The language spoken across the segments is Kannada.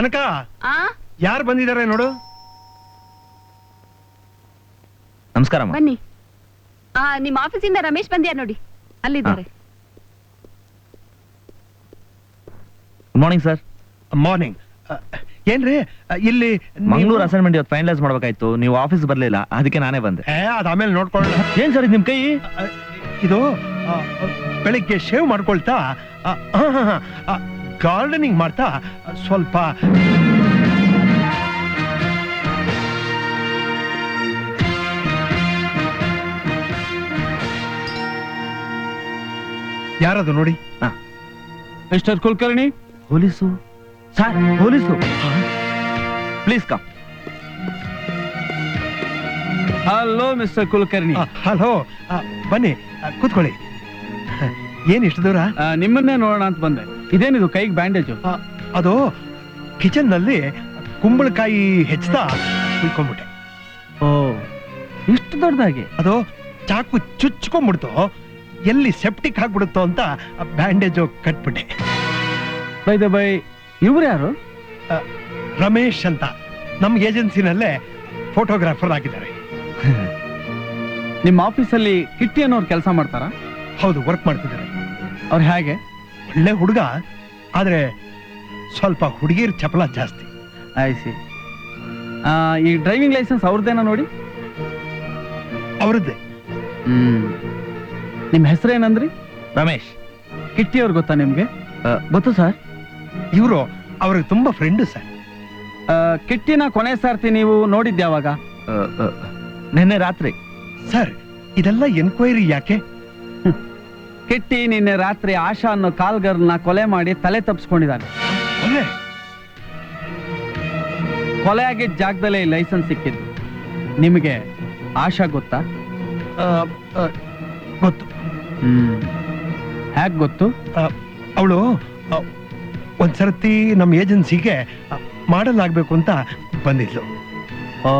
ಕನಕ ಆ? ಯಾರು ಬಂದಿದ್ದಾರೆ ನೋಡು? ನಮಸ್ಕಾರ ಅಮ್ಮ. ಬನ್ನಿ. ಆ ನಿಮ್ಮ ಆಫೀಸಿಂದ ರಮೇಶ್ ಬಂದ್ಯಾರ ನೋಡಿ. ಅಲ್ಲಿದ್ದಾರೆ. ಗುಡ್ ಮಾರ್ನಿಂಗ್ ಸರ್ ಮಾರ್ನಿಂಗ್ ಏನ್ರಿ? ಅ, ಇಲ್ಲಿ ನೀವು- ಮಂಗಳೂರು ಅಸೈನ್ಮೆಂಟ್ ಇವತ್ತು ಫೈನಲೈಸ್ ಮಾಡ್ಬೇಕಾಯ್ತು. ನೀವು ಆಫೀಸ್ ಬರ್ಲಿಲ್ಲ. ಅದಕ್ಕೆ ನಾನೇ ಬಂದೆ. ಏ ಅದ ಆಮೇಲೆ ನೋಡ್ಕೊಳ್ಳೋಣ. ಏನ್ ಸರ್ ಇದು ನಿಮ್ ಕೈ? ಅ, ಇದು ಬೆಳಿಗ್ಗೆ ಶೇವ್ ಮಾಡ್ಕೊಳ್ತಾ ಗಾರ್ಡನಿಂಗ್ ಮಾಡ್ತಾ ಸ್ವಲ್ಪ ಯಾರದು ನೋಡಿ? Mister Kulkarni? Police? Sir police. Please come. Hello mister Kulkarni. Hello ಬನ್ನಿ ಕೂತ್ಕೊಳ್ಳಿ. ಏನ್ ಇಷ್ಟು ದೂರ? ನಿಮ್ಮನ್ನೇ ನೋಡೋಣ ಅಂತ ಬಂದೆ. ಇದೇನಿದು ಕೈಗೆ ಬ್ಯಾಂಡೇಜು? ಆ, ಅದು ಕಿಚನ್ನಲ್ಲಿ ಕುಂಬಳಕಾಯಿ ಹೆಚ್ಚುತ್ತಾ ಉಳ್ಕೊಂಡ್ಬಿಟ್ಟೆ ಓ ಇಷ್ಟು ದೊಡ್ಡದಾಗಿ? ಅದು ಚಾಕು ಚುಚ್ಕೊಂಡ್ಬಿಡ್ತು. ಎಲ್ಲಿ ಸೆಪ್ಟಿಕ್ ಆಗ್ಬಿಡುತ್ತೋ ಅಂತ ಬ್ಯಾಂಡೇಜು ಕಟ್ಬಿಟ್ಟೆ. ಬೈ ದ ಬೈ ಇವ್ರು ಯಾರು? ರಮೇಶ್ ಅಂತ ನಮ್ಮ ಏಜೆನ್ಸಿನಲ್ಲೇ ಫೋಟೋಗ್ರಾಫರ್ ಆಗಿದ್ದಾರೆ. ನಿಮ್ಮ ಆಫೀಸಲ್ಲಿ ಕಿಟ್ಟಿ ಅನ್ನೋರು ಕೆಲಸ ಮಾಡ್ತಾರಾ? ಹೌದು ವರ್ಕ್ ಮಾಡ್ತಿದ್ದಾರೆ. ಅವ್ರು ಹೇಗೆ? ಒಳ್ಳೆ ಹುಡುಗ ಆದ್ರೆ ಸ್ವಲ್ಪ ಹುಡುಗಿರ್ ಚಪಲ ಜಾಸ್ತಿ. ಆಯ್ಸಿ ಈ ಡ್ರೈವಿಂಗ್ ಲೈಸೆನ್ಸ್ ಅವ್ರದ್ದೇನಾ ನೋಡಿ? ಅವರದ್ದೇ. ಹ್ಮ್. ನಿಮ್ಮ ಹೆಸರೇನಂದ್ರಿ ರಮೇಶ್. ಕಿಟ್ಟಿ ಅವ್ರು ಗೊತ್ತಾ ನಿಮ್ಗೆ? ಗೊತ್ತು ಸರ್. ಇವರು ಅವ್ರಿಗೆ ತುಂಬಾ ಫ್ರೆಂಡ್ ಸರ್. ಕಿಟ್ಟಿನ ಕೊನೆ ಸಾರ್ತಿ ನೀವು ನೋಡಿದ್ಯಾವಾಗ ಯಾವಾಗ ನಿನ್ನೆ ರಾತ್ರಿ. ಸರ್. ಇದೆಲ್ಲ ಎನ್ಕ್ವೈರಿ ಯಾಕೆ? ಕಿಟ್ಟಿ ನಿನ್ನೆ ರಾತ್ರಿ ಆಶಾ ಅನ್ನೋ ಕಾಲ್ಗರ್ನ ಕೊಲೆ ಮಾಡಿ ತಲೆ ತಪ್ಪಿಸ್ಕೊಂಡಿದ್ದಾನೆ. ಕೊಲೆ? ಆಗಿದ್ದ ಜಾಗದಲ್ಲೇ ಲೈಸೆನ್ಸ್ ಸಿಕ್ಕಿದ್ದು. ನಿಮಗೆ ಆಶಾ ಗೊತ್ತಾ? ಗೊತ್ತು. ಹ್ಮ್. ಹ್ಯಾಕ್ ಗೊತ್ತು? ಅವಳು ಒಂದ್ಸರ್ತಿ ನಮ್ಮ ಏಜೆನ್ಸಿಗೆ ಮಾಡಲ್ ಆಗ್ಬೇಕು ಅಂತ ಬಂದಿದ್ಲು. ಓ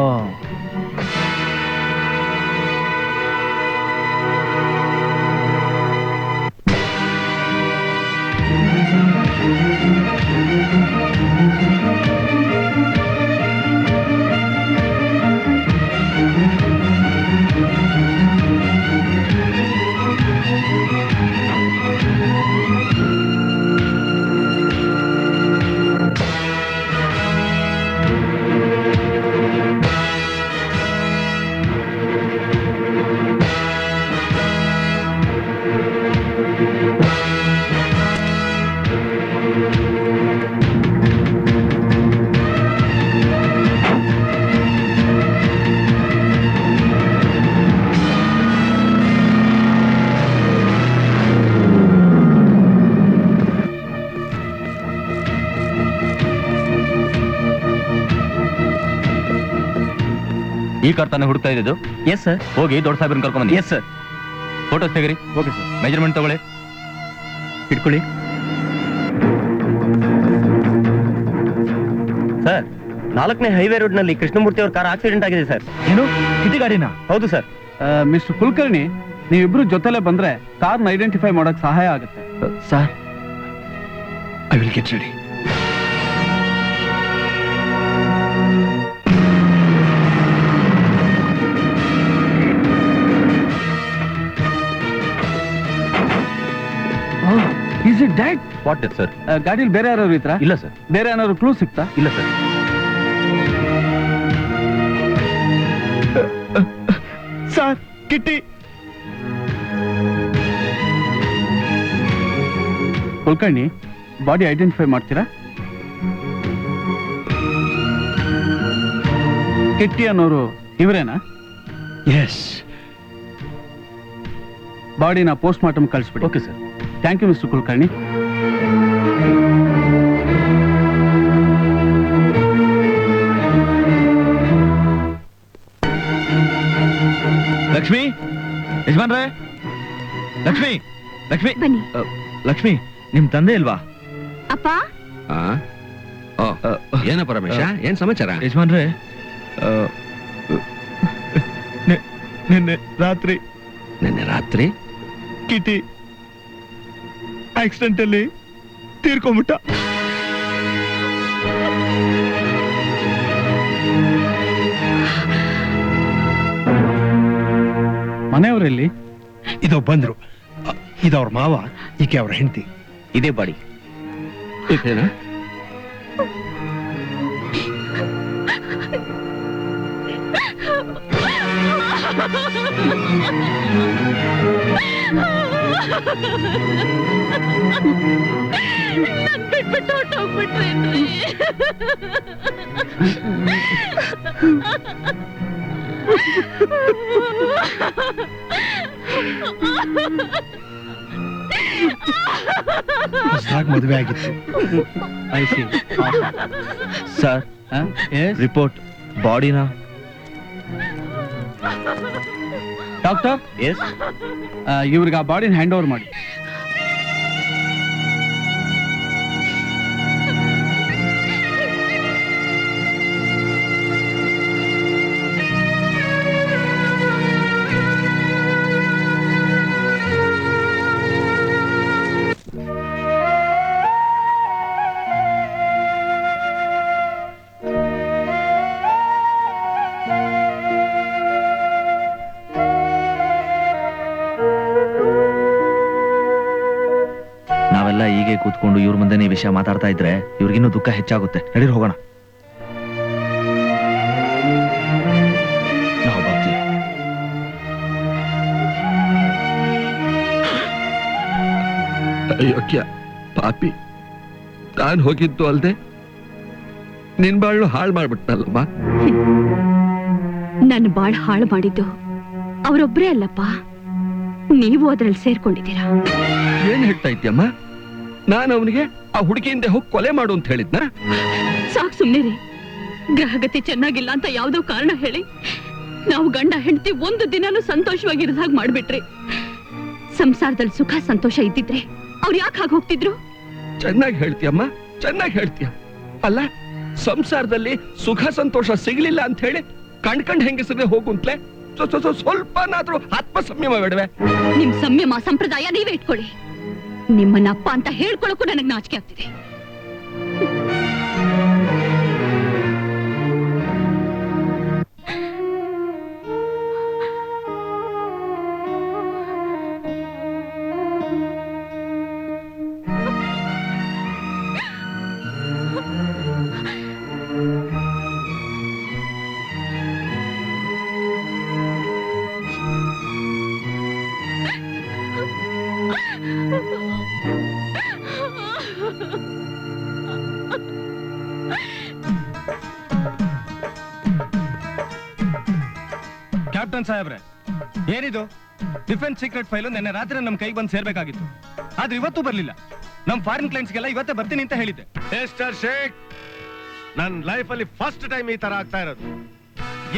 ಈ ಕಾರ್ ತಾನೇ ಹುಡುಕ್ತಾ ಇದ್ದು ಎಸ್ ಸರ್ ಹೋಗಿ ದೊಡ್ಡ ಸಾಹೇಬ್ರನ್ನ ಕರ್ಕೊಂಡ್ ಬನ್ನಿ. ಎಸ್ ಸರ್ ಫೋಟೋಸ್ ತೆಗ್ರಿ. ಓಕೆ ಸರ್ ಮೆಜರ್ಮೆಂಟ್ ತಗೊಳ್ಳಿ. ಇಟ್ಕೊಳ್ಳಿ. ಸರ್ ನಾಲ್ಕನೇ ಹೈವೇ ರೋಡ್ನಲ್ಲಿ ಕೃಷ್ಣಮೂರ್ತಿ ಅವ್ರ ಕಾರ್ ಆಕ್ಸಿಡೆಂಟ್ ಆಗಿದೆ ಸರ್ ಏನು? ಕಿಟಿ ಗಾಡಿನ? ಹೌದು ಸರ್ ಮಿಸ್ಟರ್ ಕುಲಕರ್ಣಿ ನೀವಿಬ್ರು ಜೊತೆಲೆ ಬಂದ್ರೆ ಕಾರ್ನ ಐಡೆಂಟಿಫೈ ಮಾಡೋಕೆ ಸಹಾಯ ಆಗುತ್ತೆ. Sir I will get ready dad what sir ಗಾಡಿಲಿ ಬೇರೆ ಯಾರು ಇದ್ರ? ಇಲ್ಲ ಸರ್ ಬೇರೆ ಏನಾದ್ರು ಕ್ಲೂ ಸಿಗ್ತಾ ಇಲ್ಲ sir sir Kitty Kulkarni body identify ಮಾಡ್ತೀರಾ? ಕಿಟ್ಟಿ ಅನ್ನೋರು ಇವರೇನಾ? ಎಸ್ ಬಾಡಿನ post mortem ಕಳಿಸ್ಬಿಡಿ. Okay sir thank you mister Kulkarni. ಯಜಮಾನ್ರೆ? ಲಕ್ಷ್ಮಿ ಲಕ್ಷ್ಮಿ. ಬನ್ನಿ. ಅ, ಲಕ್ಷ್ಮಿ ನಿಮ್ ತಂದೆ ಇಲ್ವಾ? ಅಪ್ಪ? ಆ? ಓ, ಏನ ಏನಪ್ಪ ರಮೇಶ ಏನ್ ಸಮಾಚಾರ? ಯಜಮಾನ್ರೆ ಅ, ನೆ- ನಿನ್ನೆ ರಾತ್ರಿ ನಿನ್ನೆ ರಾತ್ರಿ? ಕಿಟಿ ಆಕ್ಸಿಡೆಂಟ್ ಅಲ್ಲಿ ತೀರ್ಕೊಂಬಿಟ್ಟ ಮನೆಯವರಲ್ಲಿ ಇದು ಬಂದ್ರು. ಅ, ಇದು ಅವ್ರ ಮಾವ ಈಕೆ ಅವ್ರ ಹೆಂಡತಿ. ಇದೇ ಬಾಡಿ. ಇದೇನಾ? ಬಿಟ್ಬಿಟ್ಟು ಹೊಟ್ಟೋಗ್ಬಿಟ್ರೇನ್ರಿ ಹೊಸದಾಗಿ ಮದುವೆ ಆಗಿತ್ತು. ಐ ಸಿ ಸರ್ ರಿಪೋರ್ಟ್ ಬಾಡಿನ ಡಾಕ್ಟರ್ ಎಸ್ ಇವ್ರಿಗೆ ಆ ಬಾಡಿನ ಹ್ಯಾಂಡ್ ಓವರ್ ಮಾಡಿ. ಕೂತ್ಕೊಂಡು ಇವ್ರ ಮುಂದೆ ಈ ವಿಷಯ ಮಾತಾಡ್ತಾ ಇದ್ರೆ ಇವ್ರಿಗಿನ್ನೂ ದುಃಖ ಹೆಚ್ಚಾಗುತ್ತೆ. ನಡೀರಿ ಹೋಗೋಣ. ನಾವು ಬರ್ತೀವಿ ಅಯೋಗ್ಯ ಪಾಪಿ. ತಾನು ಹೋಗಿದ್ದು ಅಲ್ದೆ ನಿನ್ ಬಾಳು ಹಾಳು ಮಾಡ್ಬಿಟ್ನಲ್ಲಮ್ಮ. ನನ್ನ ಬಾಳ್ ಹಾಳು ಮಾಡಿದ್ದು ಅವರೊಬ್ರೇ ಅಲ್ಲಪ್ಪ. ನೀವು ಅದ್ರಲ್ಲಿ ಸೇರ್ಕೊಂಡಿದ್ದೀರಾ. ಏನ್ ಹೇಳ್ತಾ ಇದ್ಯಮ್ಮ? ನಾನು ಅವನಿಗೆ ಆ ಹುಡುಗಿಯಿಂದ ಹೋಗಿ ಕೊಲೆ ಮಾಡು ಅಂತ ಹೇಳಿದ್ನ? ಸಾಕ್ ರೀ ಗ್ರಹಗತಿ ಚೆನ್ನಾಗಿಲ್ಲ ಅಂತ ಯಾವ್ದೋ ಕಾರಣ ಹೇಳಿ. ನಾವು ಗಂಡ ಹೆಂಡತಿ ಒಂದು ದಿನನೂ ಸಂತೋಷವಾಗಿರೋದ್ ಹಾಗೆ ಮಾಡ್ಬಿಟ್ರಿ. ಸಂಸಾರದಲ್ಲಿ ಸುಖ ಸಂತೋಷ ಇದ್ದಿದ್ರೆ ಅವ್ರು ಯಾಕೆ ಹಾಗೆ ಹೋಗ್ತಿದ್ರು? ಚೆನ್ನಾಗಿ ಹೇಳ್ತೀಯಮ್ಮ ಚೆನ್ನಾಗಿ ಹೇಳ್ತೀಯ. ಅಲ್ಲ ಸಂಸಾರದಲ್ಲಿ ಸುಖ ಸಂತೋಷ ಸಿಗ್ಲಿಲ್ಲ ಅಂತ ಹೇಳಿ ಕಣ್ಕಂಡ್ ಹೆಂಗಸರೇ ಹೋಗುಂತ್ಲೆ ಸ್ವ- ಸ್ವ- ಸ್ವ- ಸ್ವಲ್ಪನಾದ್ರೂ ಆತ್ಮ ಸಂಯಮ ಬೇಡವೆ? ನಿಮ್ ಸಂಯಮ ಸಂಪ್ರದಾಯ ನೀವೇ ಇಟ್ಕೊಳ್ಳಿ. ನಿಮ್ಮನ್ನ ಅಪ್ಪ ಅಂತ ಹೇಳ್ಕೊಳಕ್ಕೂ ನನಗ್ ನಾಚಿಕೆ ಆಗ್ತಿದೆ. ಕ್ಯಾಪ್ಟನ್ ಸಾಹೇಬ್ರೆ. ಏನಿದು? ಡಿಫೆನ್ಸ್ ಸೀಕ್ರೆಟ್ ಫೈಲು ನಿನ್ನೆ ರಾತ್ರಿ ನಮ್ಮ ಕೈಗೆ ಬಂದು ಸೇರ್ಬೇಕಾಗಿತ್ತು. ಆದ್ರೆ ಇವತ್ತು ಬರ್ಲಿಲ್ಲ. ನಮ್ ಫಾರಿನ್ ಕ್ಲೈಂಟ್ಸ್ಗೆಲ್ಲ ಇವತ್ತೇ ಬರ್ತೀನಿ ಅಂತ ಹೇಳಿದ್ದೆ. ಮಿಸ್ಟರ್ ಶೇಖ್ ನನ್ನ ಲೈಫ್ ಅಲ್ಲಿ ಫಸ್ಟ್ ಟೈಮ್ ಈ ತರ ಆಗ್ತಾ ಇರೋದು.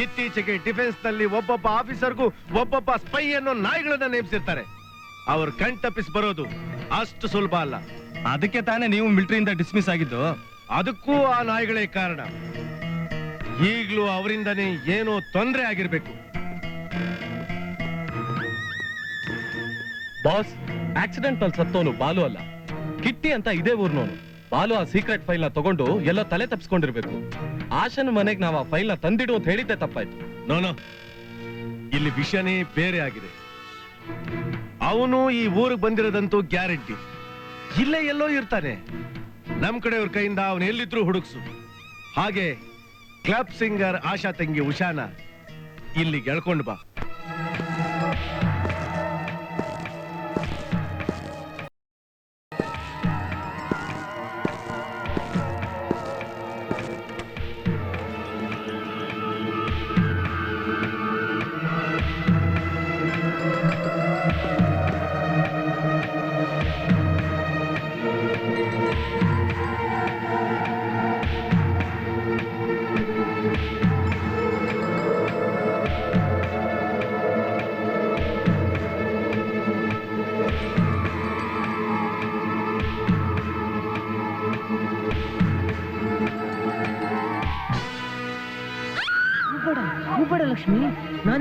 ಇತ್ತೀಚೆಗೆ ಡಿಫೆನ್ಸ್ನಲ್ಲಿ ಒಬ್ಬೊಬ್ಬ ಆಫೀಸರ್ಗೂ ಒಬ್ಬೊಬ್ಬ ಸ್ಪೈ ಅನ್ನೋ ನಾಯಿಗಳನ್ನ ನೇಮಿಸಿರ್ತಾರೆ. ಅವ್ರ ಕಣ್ ತಪ್ಪಿಸ್ ಬರೋದು ಅಷ್ಟು ಸುಲಭ ಅಲ್ಲ. ಅದಕ್ಕೆ ತಾನೇ ನೀವು ಮಿಲಿಟರಿಯಿಂದ ಡಿಸ್ಮಿಸ್ ಆಗಿದ್ದು? ಅದಕ್ಕೂ ಆ ನಾಯಿಗಳೇ ಕಾರಣ. ಈಗಲೂ ಅವರಿಂದನೇ ಏನೋ ತೊಂದರೆ ಆಗಿರ್ಬೇಕು. ಬಾಸ್ ಆಕ್ಸಿಡೆಂಟ್ ಅಲ್ಲಿ ಸತ್ತೋನು ಬಾಲು ಅಲ್ಲ. ಕಿಟ್ಟಿ ಅಂತ ಇದೇ ಊರ್ನೋನು. ಬಾಲು ಆ ಸೀಕ್ರೆಟ್ ಫೈಲ್ನ ತಗೊಂಡು ಎಲ್ಲೋ ತಲೆ ತಪ್ಪಿಸ್ಕೊಂಡಿರ್ಬೇಕು ಆಶನ್ ಮನೆಗ್ ನಾವ್ ಆ ಫೈಲ್ನ ತಂದಿಡು ಅಂತ ಹೇಳಿದ್ದೆ ತಪ್ಪಾಯ್ತು. ನೋನು ಇಲ್ಲಿ ವಿಷಯನೇ ಬೇರೆ ಆಗಿದೆ. ಅವನು ಈ ಊರಿಗೆ ಬಂದಿರೋದಂತೂ ಗ್ಯಾರಂಟಿ. ಇಲ್ಲೇ ಎಲ್ಲೋ ಇರ್ತಾನೆ. ನಮ್ ಕಡೆಯವ್ರ ಕೈಯಿಂದ ಅವನು ಎಲ್ಲಿದ್ರು ಹುಡುಕ್ಸು. ಹಾಗೆ ಕ್ಲಬ್ ಸಿಂಗರ್ ಆಶಾ ತಂಗಿ ಉಷಾನ ಇಲ್ಲಿ ಗೆಳ್ಕೊಂಡು ಬಾ.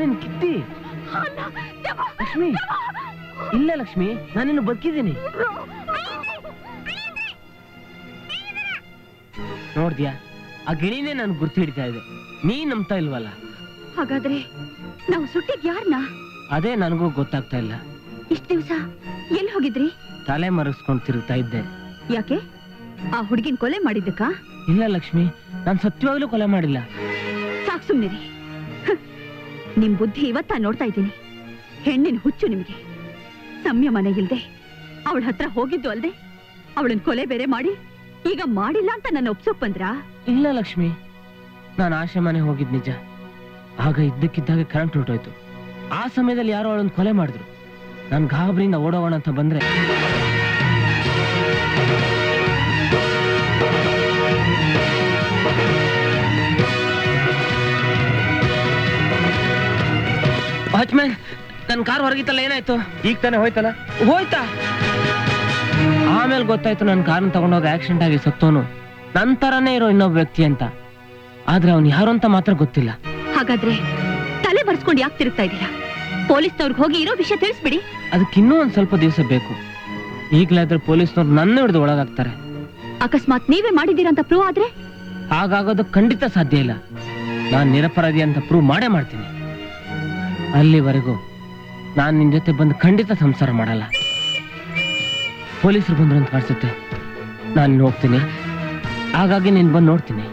ನಾನೇನು ಕಿತ್ತಿ ಲಕ್ಷ್ಮಿ? ಇಲ್ಲ ಲಕ್ಷ್ಮಿ ನಾನೇನು ಬದುಕಿದ್ದೀನಿ. ನೋಡ್ದ್ಯಾ ಆ ಗಿಣಿನೇ ನಾನು ಗುರ್ತು ಹಿಡಿತಾ ಇದೆ. ನೀ ನಂಬ್ತಾ ಇಲ್ವಲ್ಲ? ಹಾಗಾದ್ರೆ ನಾವು ಸುಟ್ಟಿದ್ ಯಾರನ್ನ ಅದೇ ನನಗೂ ಗೊತ್ತಾಗ್ತಾ ಇಲ್ಲ. ಇಷ್ಟ ದಿವಸ ಎಲ್ಲಿ ಹೋಗಿದ್ರಿ? ತಲೆ ಮರೆಸ್ಕೊಂಡು ತಿರುಗ್ತಾ ಇದ್ದೆ. ಯಾಕೆ? ಆ ಹುಡುಗಿನ ಕೊಲೆ ಮಾಡಿದ್ದಕ್ಕ? ಇಲ್ಲ ಲಕ್ಷ್ಮಿ ನಾನು ಸತ್ಯವಾಗ್ಲೂ ಕೊಲೆ ಮಾಡಿಲ್ಲ. ಸಾಕ್ ಸುಮ್ನಿರಿ. ಹ್. ನಿಮ್ ಬುದ್ಧಿ ಇವತ್ತ ನೋಡ್ತಾ ಇದ್ದೀನಿ. ಹೆಣ್ಣಿನ ಹುಚ್ಚು ನಿಮಗೆ. ಸಂಯಮನ ಇಲ್ದೆ, ಅವಳ ಹತ್ರ ಹೋಗಿದ್ದು ಅಲ್ದೆ, ಅವಳನ್ ಕೊಲೆ ಬೇರೆ ಮಾಡಿ, ಈಗ ಮಾಡಿಲ್ಲ ಅಂತ ನನ್ನ ಒಪ್ಸೋಕ್ ಬಂದ್ರ? ಇಲ್ಲ ಲಕ್ಷ್ಮಿ, ನಾನು ಆಶೆ ಮನೆ ಹೋಗಿದ್ ನಿಜ. ಆಗ ಇದ್ದಕ್ಕಿದ್ದಾಗ ಕರೆಂಟ್ ಹೊರಟೋಯ್ತು ಆ ಸಮಯದಲ್ಲಿ ಯಾರೋ ಅವಳನ್ನು ಕೊಲೆ ಮಾಡಿದ್ರು. ನಾನು ಗಾಬರಿಯಿಂದ ಓಡೋಣ ಅಂತ ಬಂದ್ರೆ. ವಾಚ್ಮ್ಯಾನ್ ನನ್ನ ಕಾರ್ ಹೊರಗಿತ್ತಲ್ಲ ಏನಾಯ್ತು? ಈಗ ತಾನೆ ಹೋಯ್ತಲ್ಲ? ಹೋಯ್ತಾ? ಆಮೇಲೆ ಗೊತ್ತಾಯ್ತು ನನ್ನ ಕಾರ್ನ ತಗೊಂಡೋಗಿ ಆಕ್ಸಿಡೆಂಟ್ ಆಗಿ ಸತ್ತೋನು. ನಂತರನೇ ಇರೋ ಇನ್ನೊಬ್ಬ ವ್ಯಕ್ತಿ ಅಂತ. ಆದ್ರೆ ಅವ್ನು ಯಾರು ಅಂತ ಮಾತ್ರ ಗೊತ್ತಿಲ್ಲ. ಹಾಗಾದ್ರೆ ತಲೆ ಬರ್ಸ್ಕೊಂಡು ಯಾಕೆ ತಿರುಗ್ತಾ ಇದ್ದೀರಾ? ಪೊಲೀಸ್ನವ್ರಿಗೆ ಹೋಗಿ ಇರೋ ವಿಷಯ ತಿಳಿಸ್ಬಿಡಿ. ಅದಕ್ಕೆ ಇನ್ನೂ ಒಂದ್ ಸ್ವಲ್ಪ ದಿವಸ ಬೇಕು. ಈಗಲಾದ್ರೆ ಪೊಲೀಸ್ನವ್ರು ನನ್ನ ಹಿಡಿದು ಒಳಗಾಗ್ತಾರೆ. ಅಕಸ್ಮಾತ್ ನೀವೇ ಮಾಡಿದ್ದೀರಾ ಅಂತ ಪ್ರೂವ್ ಆದ್ರೆ? ಹಾಗಾಗೋದು ಖಂಡಿತ ಸಾಧ್ಯ ಇಲ್ಲ. ನಾನು ನಿರಪರಾಧಿ ಅಂತ ಪ್ರೂವ್ ಮಾಡೇ ಮಾಡ್ತೀನಿ. ಅಲ್ಲಿವರೆಗೂ ನಾನು ನಿನ್ನ ಜೊತೆ ಬಂದು ಖಂಡಿತ ಸಂಸಾರ ಮಾಡಲ್ಲ. ಪೊಲೀಸರು ಬಂದ್ರು ಅಂತ ಕಾಣಿಸುತ್ತೆ. ನಾನು ಹೋಗ್ತೀನಿ. ಹಾಗಾಗಿ ನೀನು ಬಂದು ನೋಡ್ತೀನಿ.